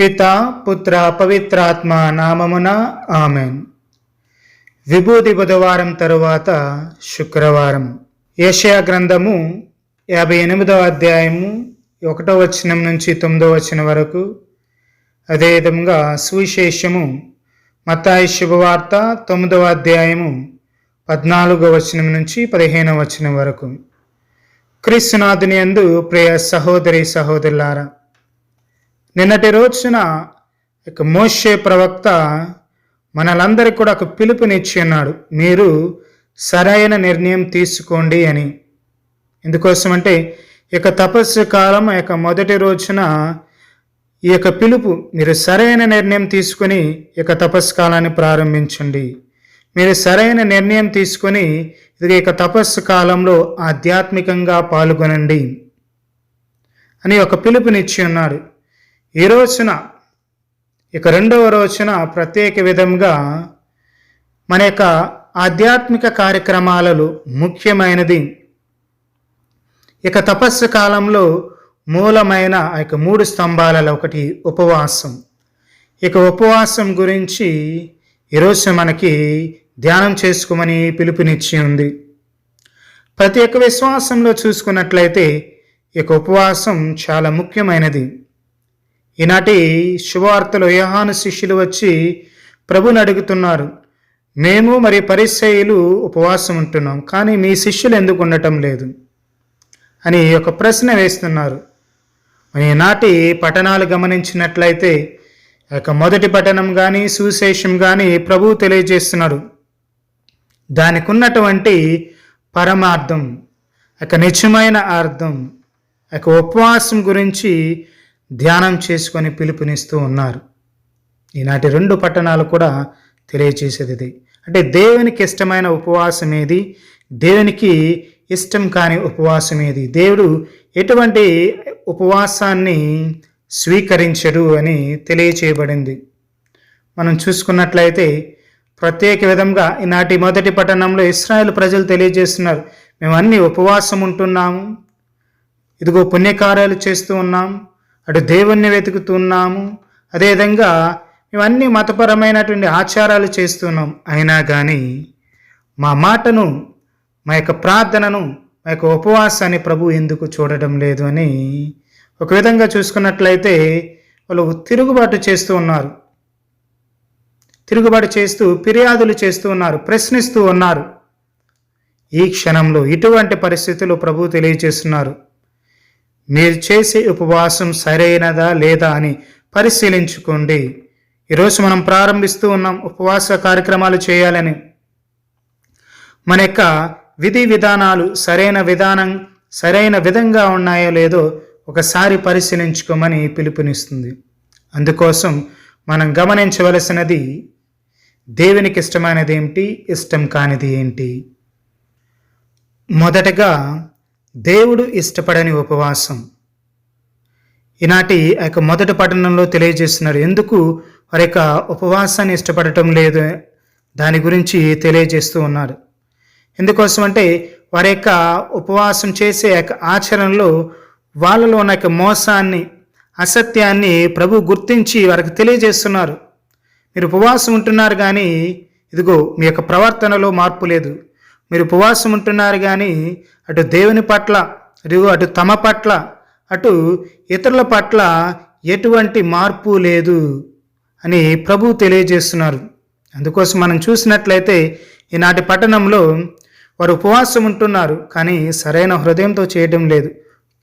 పిత పుత్ర పవిత్రాత్మ నామమున ఆమెన్. విభూతి బుధవారం తరువాత శుక్రవారం. ఏషియా గ్రంథము యాభై ఎనిమిదవ అధ్యాయము ఒకటో వచనం నుంచి తొమ్మిదో వచనం వరకు. అదేవిధంగా సువిశేషము మత్తాయి శుభవార్త తొమ్మిదవ అధ్యాయము పద్నాలుగో వచనం నుంచి పదిహేనవ వచనం వరకు. క్రీస్తునాథుని యందు ప్రియ సహోదరి సహోదరులారా నిన్నటి రోజున ఇక మోషే ప్రవక్త మనలందరికీ కూడా ఒక పిలుపునిచ్చి ఉన్నాడు మీరు సరైన నిర్ణయం తీసుకోండి అని. ఎందుకోసం అంటే ఇక తపస్సు కాలం ఆ యొక్క మొదటి రోజున ఈ యొక్క పిలుపు మీరు సరైన నిర్ణయం తీసుకొని ఇక తపస్సు కాలాన్ని ప్రారంభించండి. మీరు సరైన నిర్ణయం తీసుకొని ఇది ఇక తపస్సు కాలంలో ఆధ్యాత్మికంగా పాల్గొనండి అని ఒక పిలుపునిచ్చి ఉన్నాడు ఈ రోజున ఇక రెండవ రోజున ప్రత్యేక విధంగా మన యొక్క ఆధ్యాత్మిక కార్యక్రమాలలో ముఖ్యమైనది ఇక తపస్సు కాలంలో మూలమైన ఆ యొక్క మూడు స్తంభాలలో ఒకటి ఉపవాసం. ఇక ఉపవాసం గురించి ఈరోజు మనకి ధ్యానం చేసుకోమని పిలుపునిచ్చి ఉంది. ప్రతి ఒక్క విశ్వాసంలో చూసుకున్నట్లయితే ఇక ఉపవాసం చాలా ముఖ్యమైనది. ఈనాటి శుభవార్తలో యోహాను శిష్యులు వచ్చి ప్రభుని అడుగుతున్నారు మేము మరి పరిశైలు ఉపవాసం ఉంటున్నాం కానీ మీ శిష్యులు ఎందుకు ఉండటం లేదు? అని ఒక ప్రశ్న వేస్తున్నారు. ఈనాటి పట్టణాలు గమనించినట్లయితే యొక్క మొదటి పఠనం కానీ సుశేషం కానీ ప్రభు తెలియజేస్తున్నాడు. దానికి ఉన్నటువంటి పరమార్థం ఒక నిజమైన అర్థం ఒక ఉపవాసం గురించి ధ్యానం చేసుకొని పిలుపునిస్తూ ఉన్నారు. ఈనాటి రెండు పట్టణాలు కూడా తెలియచేసేది ఇది అంటే దేవునికి ఇష్టమైన ఉపవాసం ఏది? దేవునికి ఇష్టం కాని ఉపవాసం ఏది? దేవుడు ఎటువంటి ఉపవాసాన్ని స్వీకరించడు అని తెలియచేయబడింది. మనం చూసుకున్నట్లయితే ప్రత్యేక విధంగా ఈనాటి మొదటి పట్టణంలో ఇస్రాయేల్ ప్రజలు తెలియజేస్తున్నారు. మేము అన్ని ఉపవాసం ఉంటున్నాము. ఇదిగో పుణ్యకార్యాలు చేస్తూ ఉన్నాం. అటు దేవుణ్ణి వెతుకుతున్నాము. అదేవిధంగా ఇవన్నీ మతపరమైనటువంటి ఆచారాలు చేస్తున్నాం. అయినా కానీ మా మాటను మా యొక్క ప్రార్థనను మా యొక్క ఉపవాసాన్ని ప్రభు ఎందుకు చూడడం లేదు అని ఒక విధంగా చూసుకున్నట్లయితే వాళ్ళు తిరుగుబాటు చేస్తూ ఉన్నారు. తిరుగుబాటు చేస్తూ ఫిర్యాదులు చేస్తూ ఉన్నారు ప్రశ్నిస్తూ ఉన్నారు. ఈ క్షణంలో ఇటువంటి పరిస్థితులు ప్రభు తెలియజేస్తున్నారు. మీరు చేసే ఉపవాసం సరైనదా లేదా అని పరిశీలించుకోండి. ఈరోజు మనం ప్రారంభిస్తూ ఉన్నాం ఉపవాస కార్యక్రమాలు చేయాలని. మన యొక్క విధి విధానాలు సరైన విధానం సరైన విధంగా ఉన్నాయో లేదో ఒకసారి పరిశీలించుకోమని పిలుపునిస్తుంది. అందుకోసం మనం గమనించవలసినది దేవునికి ఇష్టమైనది ఏమిటి ఇష్టం కానిది ఏంటి? మొదటగా దేవుడు ఇష్టపడని ఉపవాసం. ఈనాటి ఆ యొక్క మొదటి పట్టణంలో తెలియజేస్తున్నారు. ఎందుకు వారి యొక్క ఉపవాసాన్ని ఇష్టపడటం లేదు? దాని గురించి తెలియజేస్తూ ఉన్నారు. ఎందుకోసం అంటే వారి యొక్క ఉపవాసం చేసే యొక్క ఆచరణలో వాళ్ళలో ఉన్న యొక్క మోసాన్ని అసత్యాన్ని ప్రభు గుర్తించి వారికి తెలియజేస్తున్నారు. మీరు ఉపవాసం ఉంటున్నారు కానీ ఇదిగో మీ యొక్క ప్రవర్తనలో మార్పు లేదు. మీరు ఉపవాసం ఉంటున్నారు కానీ అటు దేవుని పట్ల ఇదిగో అటు తమ పట్ల అటు ఇతరుల పట్ల ఎటువంటి మార్పు లేదు అని ప్రభు తెలియజేస్తున్నారు. అందుకోసం మనం చూసినట్లయితే ఈనాటి పట్టణంలో వారు ఉపవాసం ఉంటున్నారు కానీ సరైన హృదయంతో చేయడం లేదు.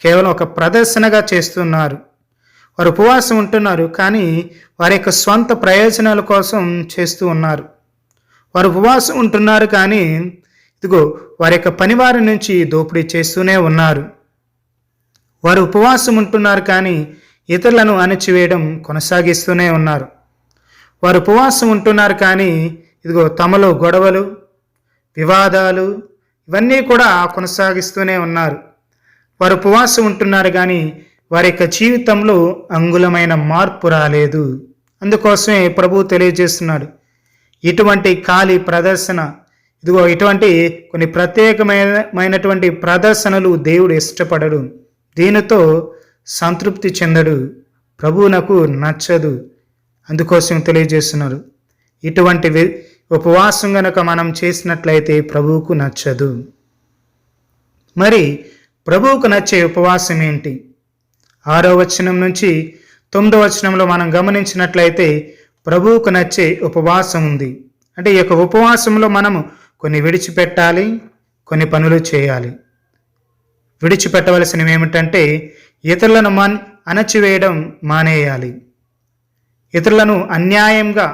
కేవలం ఒక ప్రదర్శనగా చేస్తున్నారు. వారు ఉపవాసం ఉంటున్నారు కానీ వారి యొక్క స్వంత ప్రయోజనాల కోసం చేస్తూ ఉన్నారు. వారు ఉపవాసం ఉంటున్నారు కానీ ఇదిగో వారి యొక్క పనివారి నుంచి దోపిడీ చేస్తూనే ఉన్నారు. వారు ఉపవాసం ఉంటున్నారు కానీ ఇతరులను అణచివేయడం కొనసాగిస్తూనే ఉన్నారు. వారు ఉపవాసం ఉంటున్నారు కానీ ఇదిగో తమలో గొడవలు వివాదాలు ఇవన్నీ కూడా కొనసాగిస్తూనే ఉన్నారు. వారు ఉపవాసం ఉంటున్నారు కానీ వారి యొక్క జీవితంలో అంగుళమైన మార్పు రాలేదు. అందుకోసమే ప్రభు తెలియజేస్తున్నాడు. ఇటువంటి ఖాళీ ప్రదర్శన ఇదిగో ఇటువంటి కొన్ని ప్రత్యేకమైనటువంటి ప్రదర్శనలు దేవుడు ఇష్టపడడు. దీనితో సంతృప్తి చెందడు. ప్రభువు నాకు నచ్చదు. అందుకోసం తెలియజేస్తున్నారు. ఇటువంటి ఉపవాసం గనక మనం చేసినట్లయితే ప్రభువుకు నచ్చదు. మరి ప్రభువుకు నచ్చే ఉపవాసం ఏంటి? ఆరో వచనం నుంచి తొమ్మిదో వచనంలో మనం గమనించినట్లయితే ప్రభువుకు నచ్చే ఉపవాసం ఉంది. అంటే ఈ యొక్క ఉపవాసంలో మనము కొన్ని విడిచిపెట్టాలి కొన్ని పనులు చేయాలి. విడిచిపెట్టవలసినవి ఏమిటంటే ఇతరులను మాన్ అణచివేయడం మానేయాలి. ఇతరులను అన్యాయంగా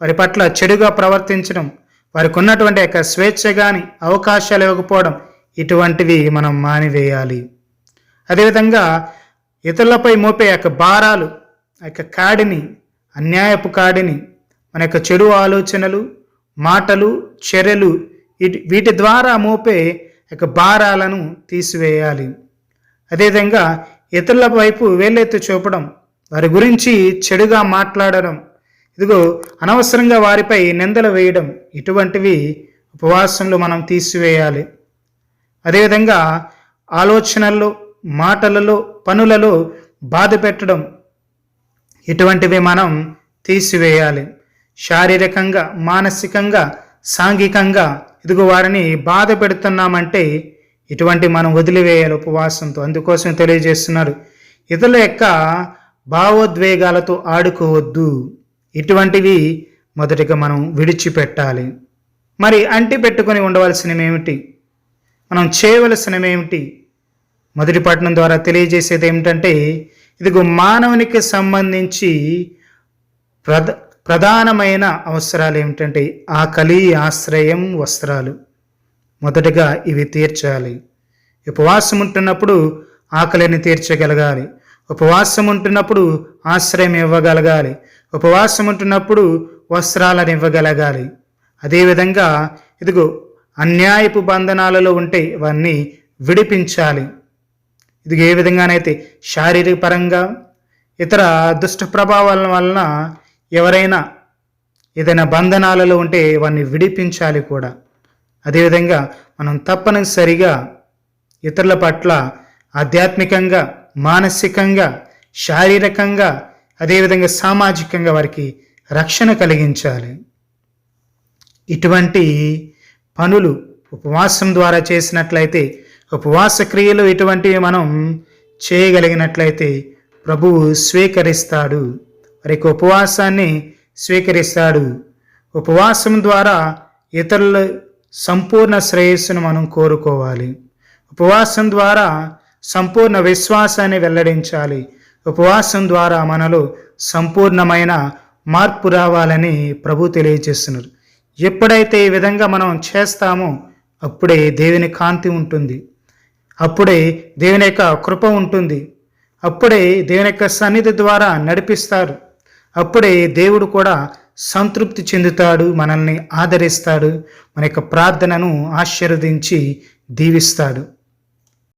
వారి పట్ల చెడుగా ప్రవర్తించడం వారికి ఉన్నటువంటి యొక్క స్వేచ్ఛ కానీ అవకాశాలు ఇవ్వకపోవడం ఇటువంటివి మనం మానివేయాలి. అదేవిధంగా ఇతరులపై మోపే యొక్క భారాలు ఆ యొక్క కాడిని అన్యాయపు కాడిని మన యొక్క చెడు ఆలోచనలు మాటలు చర్యలు వీటి ద్వారా మోపే యొక్క భారాలను తీసివేయాలి. అదేవిధంగా ఇతరుల వైపు వేలెత్తి చూపడం వారి గురించి చెడుగా మాట్లాడడం ఇదిగో అనవసరంగా వారిపై నిందలు వేయడం ఇటువంటివి ఉపవాసంలో మనం తీసివేయాలి. అదేవిధంగా ఆలోచనల్లో మాటలలో పనులలో బాధ పెట్టడం ఇటువంటివి మనం తీసివేయాలి. శారీరకంగా మానసికంగా సాంఘికంగా ఇదిగో వారిని బాధ పెడుతున్నామంటే ఇటువంటి మనం వదిలివేయాలి ఉపవాసంతో. అందుకోసం తెలియజేస్తున్నారు. ఇతరుల యొక్క భావోద్వేగాలతో ఆడుకోవద్దు. ఇటువంటివి మొదటిగా మనం విడిచిపెట్టాలి. మరి అంటి పెట్టుకొని ఉండవలసినవేమిటి మనం చేయవలసినవేమిటి మొదటి పట్టణం ద్వారా తెలియజేసేది ఏమిటంటే ఇదిగో మానవునికి సంబంధించి ప్రధ ప్రధానమైన అవసరాలు ఏమిటంటే ఆకలి ఆశ్రయం వస్త్రాలు. మొదటగా ఇవి తీర్చాలి. ఉపవాసం ఉంటున్నప్పుడు ఆకలిని తీర్చగలగాలి. ఉపవాసం ఉంటున్నప్పుడు ఆశ్రయం ఇవ్వగలగాలి. ఉపవాసం ఉంటున్నప్పుడు వస్త్రాలను ఇవ్వగలగాలి. అదేవిధంగా ఇదిగో అన్యాయపు బంధనాలలో ఉంటే ఇవన్నీ విడిపించాలి. ఇది ఏ విధంగానైతే శారీరక పరంగా ఇతర దుష్ట ప్రభావాల వలన ఎవరైనా ఏదైనా బంధనాలలో ఉంటే వారిని విడిపించాలి కూడా. అదేవిధంగా మనం తప్పనిసరిగా ఇతరుల పట్ల ఆధ్యాత్మికంగా మానసికంగా శారీరకంగా అదేవిధంగా సామాజికంగా వారికి రక్షణ కలిగించాలి. ఇటువంటి పనులు ఉపవాసం ద్వారా చేసినట్లయితే ఉపవాస క్రియలు ఇటువంటివి మనం చేయగలిగినట్లయితే ప్రభువు స్వీకరిస్తాడు. వారి ఉపవాసాన్ని స్వీకరిస్తాడు. ఉపవాసం ద్వారా ఇతరుల సంపూర్ణ శ్రేయస్సును మనం కోరుకోవాలి. ఉపవాసం ద్వారా సంపూర్ణ విశ్వాసాన్ని వెల్లడించాలి. ఉపవాసం ద్వారా మనలో సంపూర్ణమైన మార్పు రావాలని ప్రభు తెలియజేస్తున్నారు. ఎప్పుడైతే ఈ విధంగా మనం చేస్తామో అప్పుడే దేవుని కాంతి ఉంటుంది. అప్పుడే దేవుని యొక్క కృప ఉంటుంది. అప్పుడే దేవుని యొక్క సన్నిధి ద్వారా నడిపిస్తారు. అప్పుడే దేవుడు కూడా సంతృప్తి చెందుతాడు మనల్ని ఆదరిస్తాడు మన యొక్క ప్రార్థనను ఆశీర్వదించి దీవిస్తాడు.